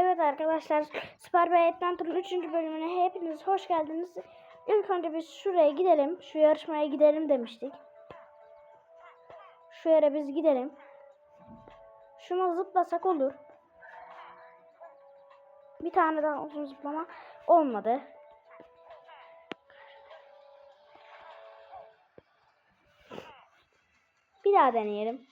Evet arkadaşlar Süper Bey Adventure'ın 3. bölümüne hepiniz hoş geldiniz. İlk önce biz şuraya gidelim. Şu yarışmaya gidelim demiştik. Şu yere biz gidelim. Şuna zıplasak olur. Bir tane daha uzun zıplama olmadı. Bir daha deneyelim.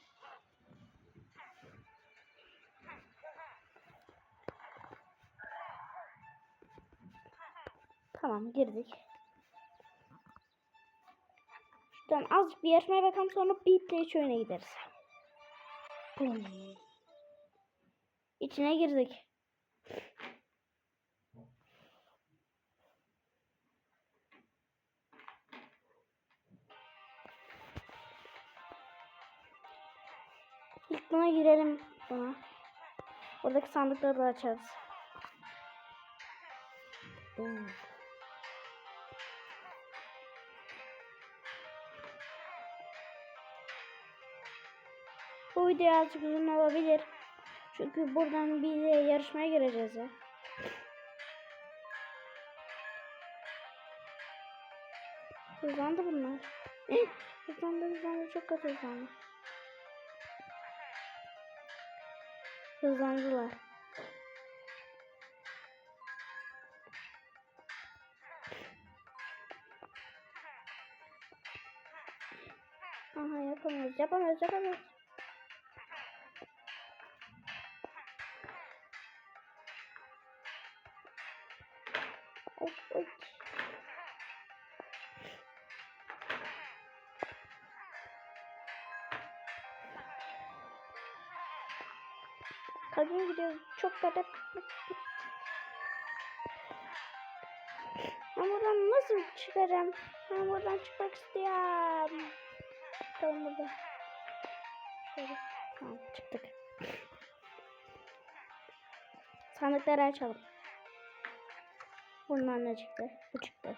Tamam girdik. Şuradan azıcık bir yarışmaya bakalım sonra Beat'le hiç oyuna gideriz. Bum. İçine girdik. İlk buna girelim buna. Oradaki sandıkları da açarız. Bum. Bu video azıcık uzun olabilir. Çünkü buradan bir de yarışmaya gireceğiz ya. Hızlandı bunlar. Hızlandı hızlandı çok kötü hızlandı. Hızlandılar. Aha yapamıyoruz yapamıyoruz yapamıyoruz. Kötü. Ben buradan nasıl çıkarım? Ben buradan çıkmak istiyorum. Tamam burada. Şöyle. Tamam çıktık. Sandıkları açalım. Bundan ne çıktı? Bu çıktı.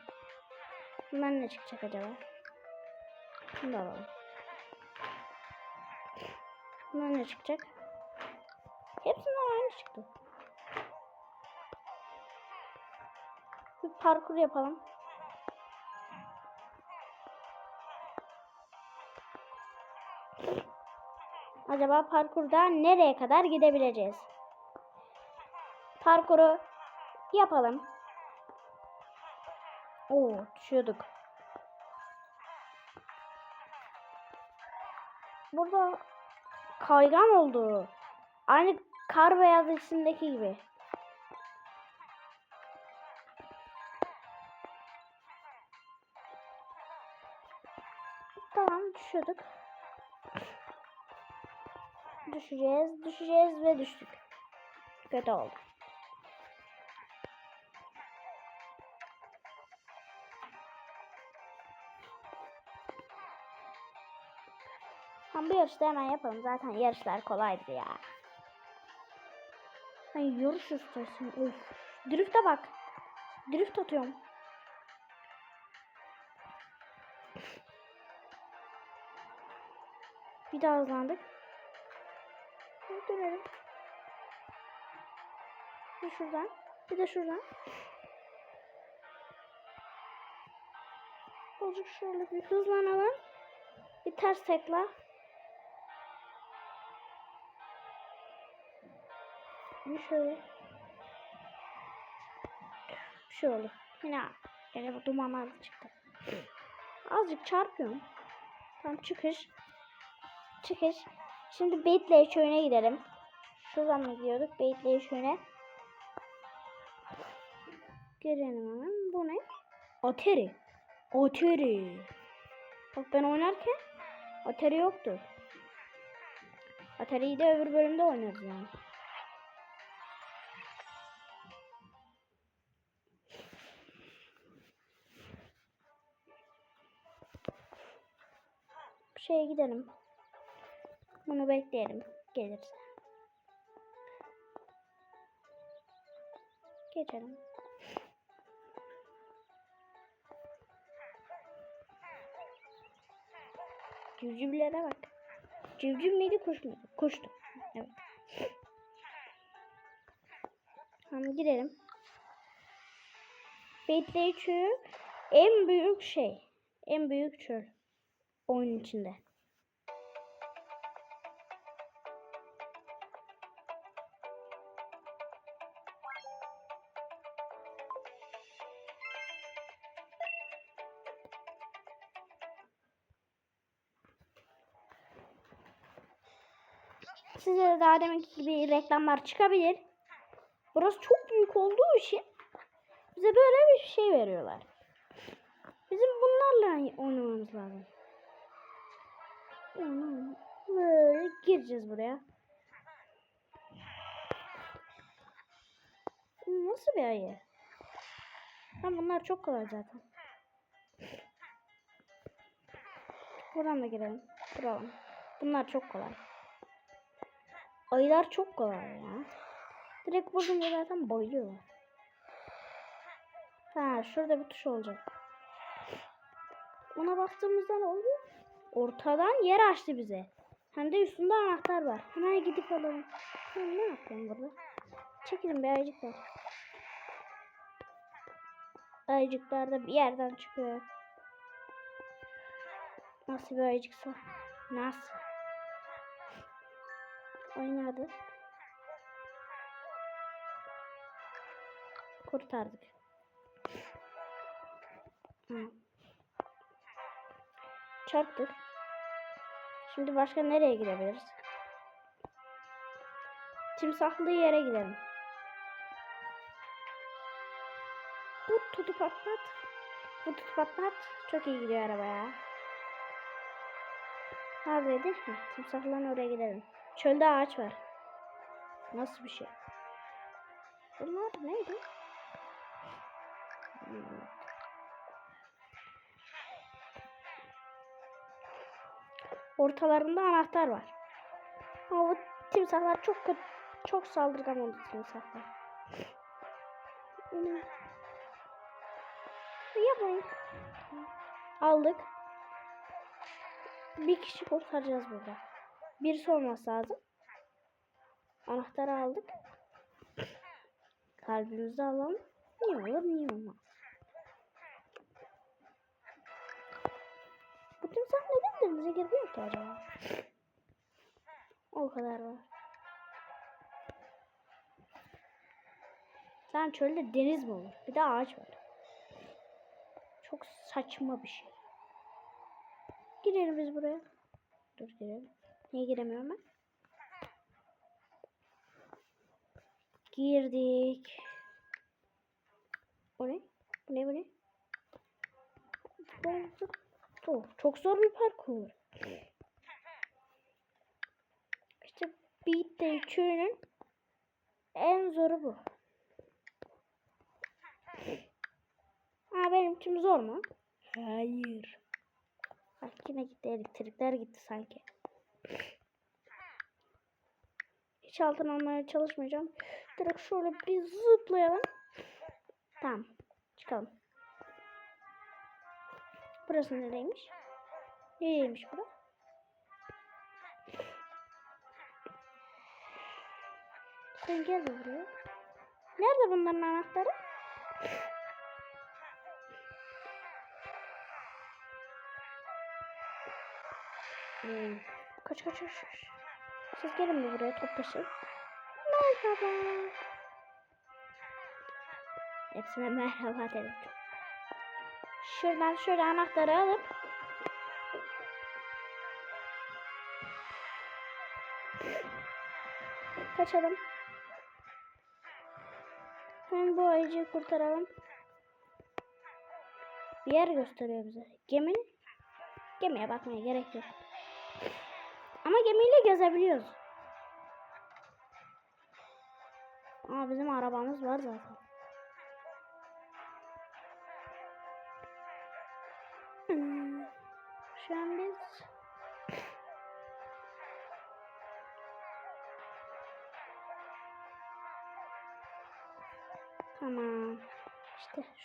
Bundan ne çıkacak acaba? Bunu da alalım. Bundan ne çıkacak? Hepsinden aynı çıktı. Bir parkur yapalım. Acaba parkurda nereye kadar gidebileceğiz? Parkuru yapalım. Oo, düşüyorduk. Burada kaygan oldu. Aynı kar beyaz içindeki gibi. Tamam düşüyorduk. Düşeceğiz, düşeceğiz ve düştük. Kötü oldu. Tam bu yarışta hemen yapalım. Zaten yarışlar kolaydır ya. Ay yarış ustası. Of. Drift'e bak. Drift atıyorum. Bir daha hızlandık. Dönelim. Bir şuradan. Bir de şuradan. Azıcık şöyle bir hızlanalım. Bir ters tekla. Bir şöyle. Bir şey oldu. Yine yine bu dumanlar çıktı. Azıcık çarpıyorum. Tam çıkış. Çıkış. Şimdi Beytley köyüne gidelim. Şuradan mı gidiyorduk? Beytley köyüne. Girelim hemen. Bu ne? Atari. Atari. Bak ben oynarken Atari yoktu. Atari'yi de öbür bölümde oynarız yani. Şeye gidelim. Bunu bekleyelim. Gelirse. Geçelim. Civcivlere bak. Civciv miydi kuş muydu? Kuştu. Evet. Tamam girelim. Bekleyici çöl en büyük şey. En büyük çöl. Oyun içinde. Size daha demek gibi reklamlar çıkabilir. Burası çok büyük olduğu için bize böyle bir şey veriyorlar. Bizim bunlarla oynamamız lazım. Böyle gireceğiz buraya. Nasıl bir ayı? Lan bunlar çok kolay zaten. Buradan da girelim. Buradan. Bunlar çok kolay. Ayılar çok kolay ya. Direkt vurunca zaten bayılıyorlar. Ha şurada bir tuş olacak. Ona bastığımızda ne oluyor? Ortadan yer açtı bize. Hem de üstünde anahtar var. Hemen gidip alalım. Ben ne yapıyorum burada? Çekilin bir ayıcıklar. Ayıcıklar da bir yerden çıkıyor. Nasıl bir ayıcıksa? Nasıl? Oynadı. Kurtardık. Hı. Çarptık. Şimdi başka nereye gidebiliriz? Timsahlı yere gidelim. Bu tutu patlat. Bu tutu patlat. Çok iyi gidiyor araba ya. Neredeydi? Heh, timsahların oraya gidelim. Çölde ağaç var. Nasıl bir şey? Bunlar neydi? Hmm. Ortalarında anahtar var. Ama bu timsahlar çok kötü, çok saldırgan oldu timsahlar. Yapmayın. Aldık. Bir kişi kurtaracağız burada. Birisi olması lazım. Anahtarı aldık. Kalbimizi alalım. Niye olur niye olmaz. Neden denize girmiyor ki acaba? O kadar var. Sen çölde deniz mi olur? Bir de ağaç var. Çok saçma bir şey. Girelim biz buraya. Dur girelim. Niye giremiyorum ben? Girdik. O ne? Bu ne bu ne? Oh, çok zor bir parkur. İşte Beat Day köyünün en zoru bu. Ha benim için zor mu? Hayır. Bak yine gitti elektrikler gitti sanki. Hiç altın almaya çalışmayacağım. Direkt şöyle bir zıplayalım. Tamam. Çıkalım. Burası nereymiş? Nereymiş bura? Sen gel buraya. Nerede bunların anahtarı? Hmm. Kaç kaç kaç. Siz gelin de buraya toplaşın. Merhaba. Hepsine merhaba dedim. Şuradan şöyle anahtarı alıp kaçalım. Hemen bu ayıcıyı kurtaralım. Bir yer gösteriyor bize. Geminin gemiye bakmaya gerek yok. Ama gemiyle gezebiliyoruz. Aa bizim arabamız var zaten.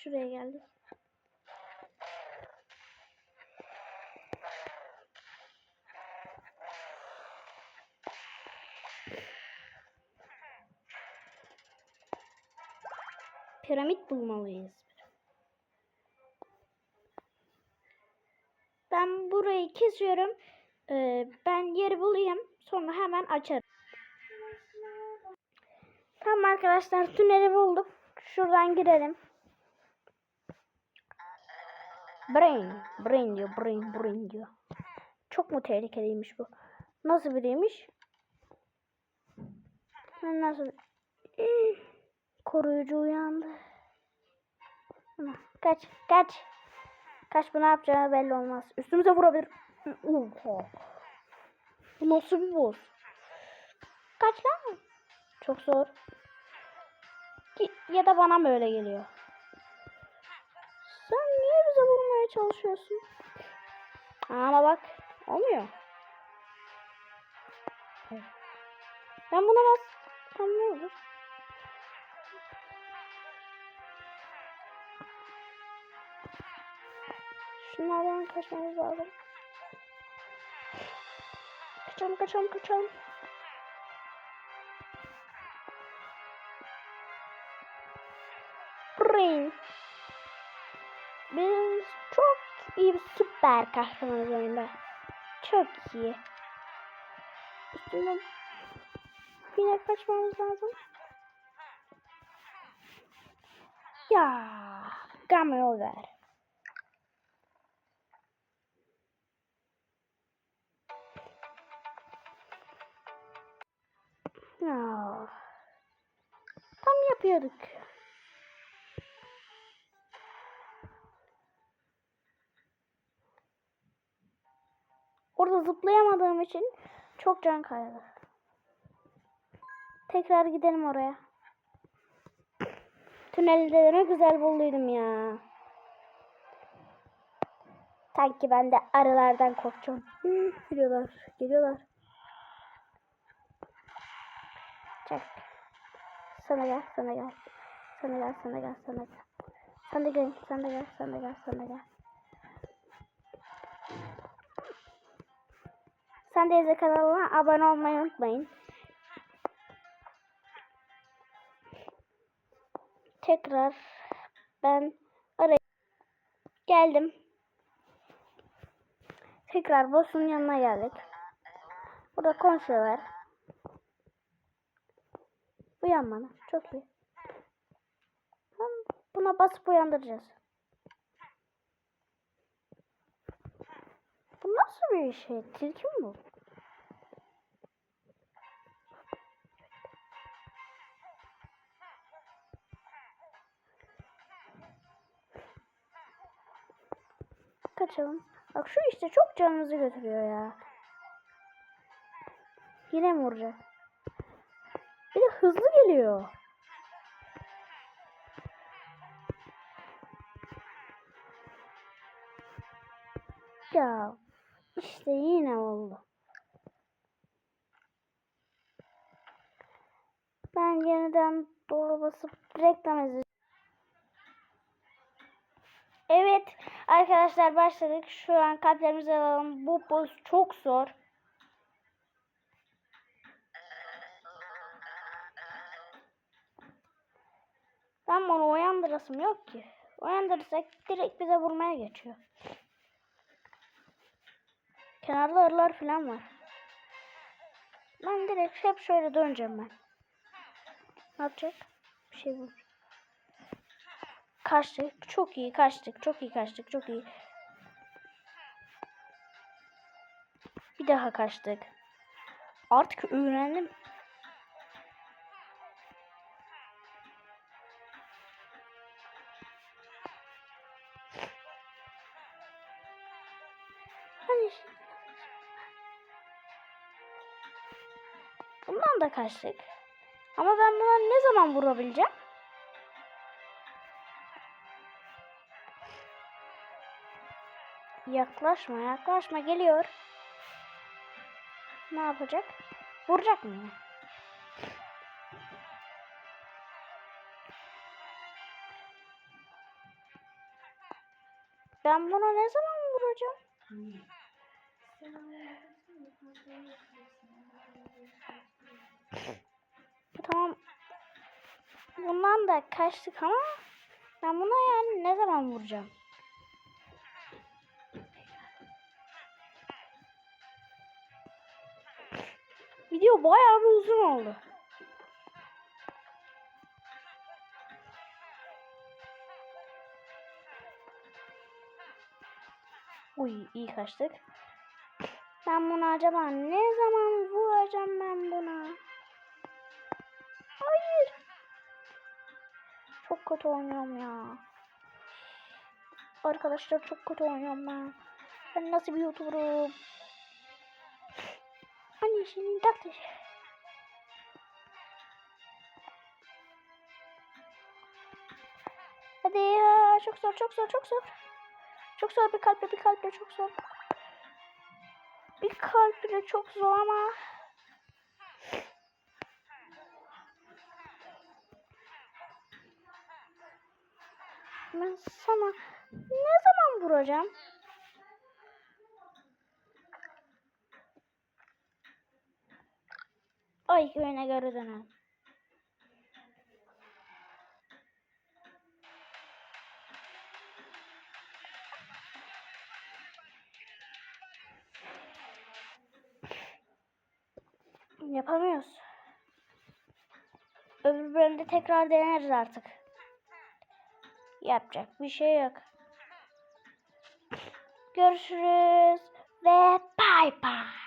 Şuraya geldik. Piramit bulmalıyız. Ben burayı kesiyorum. Ee, ben yeri bulayım. Sonra hemen açarım. Tamam arkadaşlar tüneli bulduk. Şuradan girelim. Brain. Brain diyor. Brain. Brain diyor. Çok mu tehlikeliymiş bu? Nasıl biriymiş? Nasıl? Hmm. Koruyucu uyandı. Kaç. Kaç. Kaç bu ne yapacağı belli olmaz. Üstümüze vurabilir. Oha. Bu nasıl bir boss? Kaç lan? Çok zor. Ki- Ya da bana mı öyle geliyor? Sen niye bize vurmaya çalışıyorsun? Ama bak olmuyor. Ben buna bas. Tam ne olur? Şunlardan kaçmamız lazım. Kaçalım kaçalım kaçalım. Brain. İyi bir süper kahramanız oyunda. Çok iyi. Üstünden yine kaçmamız lazım. Ya, game over. Ya. Tam yapıyorduk. Orada zıplayamadığım için çok can kaybı. Tekrar gidelim oraya. Tünelde ne güzel bulduydum ya. Sanki ben de arılardan korkacağım. Geliyorlar, geliyorlar. Çek. Sana gel, sana gel. Sana gel, sana gel, sana gel. De gel, de gel, de gel, de gel. Sen de kanalına abone olmayı unutmayın. Tekrar ben araya geldim. Tekrar boss'un yanına geldik. Burada konuşuyorlar. Uyan bana. Çok iyi. Buna basıp uyandıracağız. Bu nasıl bir şey? Tilki mi bu? Kaçalım. Bak şu işte çok canımızı götürüyor ya. Yine mi vuracak? Bir de hızlı geliyor. İşte yine oldu. Ben yeniden doğru basıp reklam izleyeceğim. Evet arkadaşlar başladık. Şu an kalplerimizi alalım. Bu boss çok zor. Ben bunu uyandırasım yok ki. Uyandırırsak direkt bize vurmaya geçiyor. Kenarda arılar falan var. Ben direkt hep şöyle döneceğim ben. Ne yapacak? Bir şey bu. Kaçtık. Çok iyi kaçtık. Çok iyi kaçtık. Çok iyi. Bir daha kaçtık. Artık öğrendim. Kaçtık. Ama ben buna ne zaman vurabileceğim? Yaklaşma, yaklaşma geliyor. Ne yapacak? Vuracak mı? Ben buna ne zaman vuracağım? Tamam. Bundan da kaçtık ama ben buna yani ne zaman vuracağım? Video bayağı bir uzun oldu. Uy iyi kaçtık. Ben bunu acaba ne zaman vuracağım ben buna? Kötü oynuyorum ya. Arkadaşlar çok kötü oynuyorum ben. Ben nasıl bir YouTuber'ım? Hani şimdi takdir. Hadi ya çok zor çok zor çok zor. Çok zor bir kalple bir kalple çok zor. Bir kalp bile çok zor ama. Ben sana ne zaman vuracağım? Ay oyuna göre dönelim. Yapamıyoruz. Öbür bölümde tekrar deneriz artık. Yapacak bir şey yok. Görüşürüz ve bay bay.